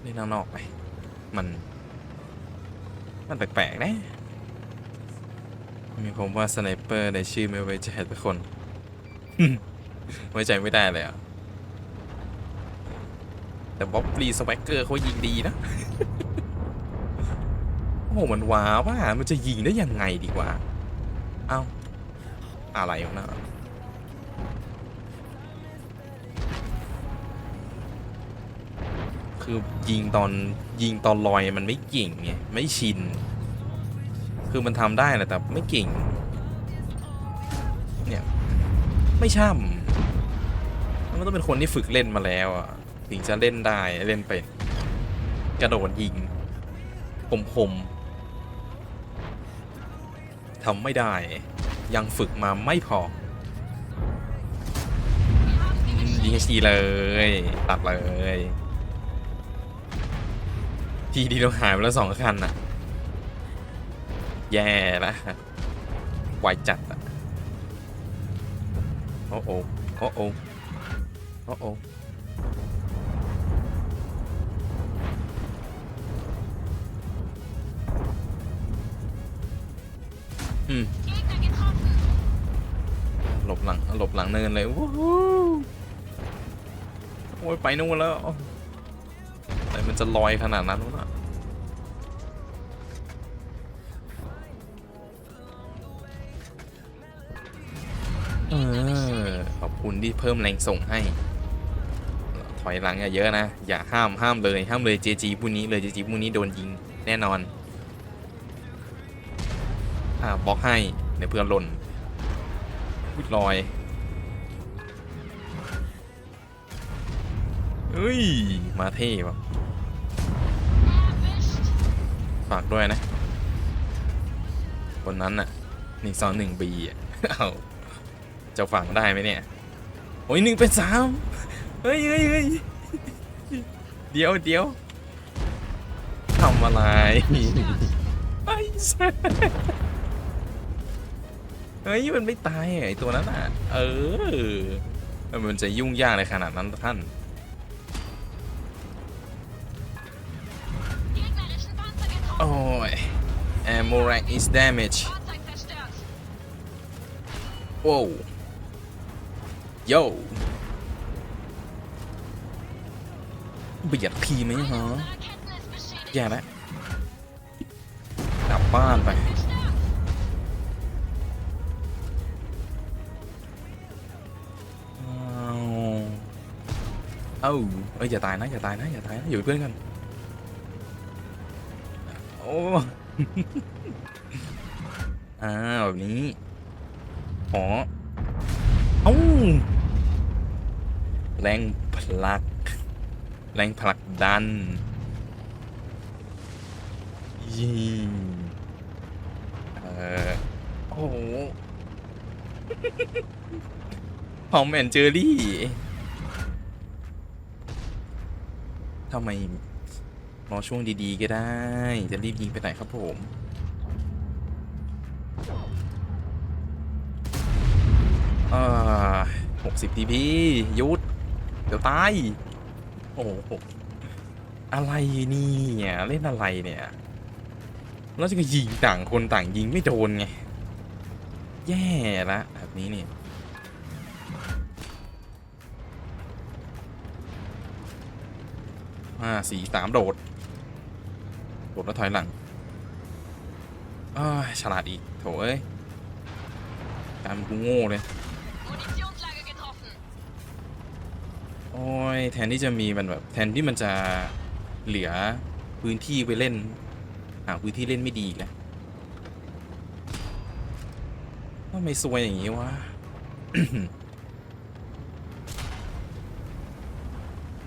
เล่นข้างนอกไป มัน มันแปลกๆนะ มีผมว่าสไนเปอร์ในชื่อไม่ไว้ใจทุกคน ไว้ใจไม่ได้เลยอะ แต่บ๊อบลีสแวกเกอร์เขายิงดีนะ โอ้โห มันว้าว่ามันจะยิงได้ยังไงดีกว่า เอ้า อะไรของน่ะ คือยิงตอนยิงตอนลอยมันไม่เก่งไงไม่ชิน คือมันทำได้แหละแต่ไม่เก่ง เนี่ยไม่ช่ำมันต้องเป็นคนที่ฝึกเล่นมาแล้วอะถึงจะเล่นได้เล่นเป็นกระโดดยิงคมคมๆทำไม่ได้ ยังฝึกมาไม่พอยิงชีเลย ตัดเลย ทีดีเราหายไปแล้วสองคันน่ะ แย่ละไวจัดอะ โอ้โอโอ้โอโอ้โออืมหลบหลังหลบหลังเนินเลยวู้โอ้ยไปนู่นแล้ว มันจะลอยขนาดนั้นวะเออขอบคุณที่เพิ่มแรงส่งให้ ถอยหลังอย่าเยอะนะ อย่าห้ามห้ามเลยห้ามเลยเจจีพวกนี้เลยเจจีพวกนี้โดนยิงแน่นอน อ่าบล็อกให้เดี๋ยวเพื่อนหล่นพุดลอยเฮ้ย มาเท่ว่ะ ฝากด้วยนะ คนนั้นน่ะหนึ่งสองหนึ่งบีอะเอาจะฝังได้ไหมเนี่ย โอ้ยหนึ่งเป็นสามเฮ้ยเฮ้ยเฮ้ยเดี๋ยวเดี๋ยวทำอะไรไอ้สัสเฮ้ยมันไม่ตายไอตัวนั้นอะ เออ มันจะยุ่งยากในขนาดนั้นท่าน โอ้ย ammo rack is damage โว้วโย่เบียดพีไหมฮะแย่แล้วกลับบ้าน โอ้ อ้าวแบบนี้อ๋อเอ้าแรงผลัก แรงผลักดันยิงเออโอ้โหพอมแอนเจอรี่ทำไม รอช่วงดีๆก็ได้ จะรีบยิงไปไหนครับผมอ่าหกสิบทีพียุด เดี๋ยวตาย โอ้โหอะไรเนี่ยเล่นอะไรเนี่ยแล้วจะยิงต่างคนต่างยิงไม่โดนไง แย่ละแบบนี้เนี่ยห้าสี่สามโดด ดแล้วถอยหลังฉลาดอีก โถเอ้ยกลารกูโง่เลย โอ้ย แทนที่จะมีมันแบบ แทนที่มันจะเหลือพื้นที่ไปเล่น หาพื้นที่เล่นไม่ดีแล้วทำไมซวยอย่างนี้วะ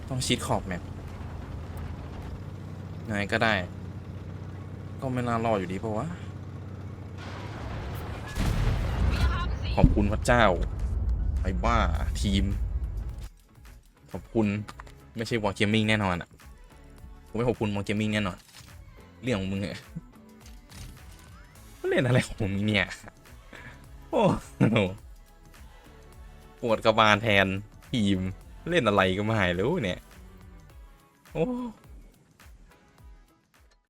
ต้องชิดขอบแมปยังไงก็ได้ ก็ไม่น่ารอดอยู่ดีเพราะว่าขอบคุณพระเจ้า ไอ้บ้าทีม ขอบคุณไม่ใช่วอร์เกมมิ่งแน่นอนอะผมไม่ขอบคุณวอร์เกมมิ่งแน่นอน เรื่องของมึงอะเล่นอะไรของมึงเนี่ย โอ้โหปวดกระบาลแทนทีม เล่นอะไรก็ไม่หายรู้เนี่ย โอ้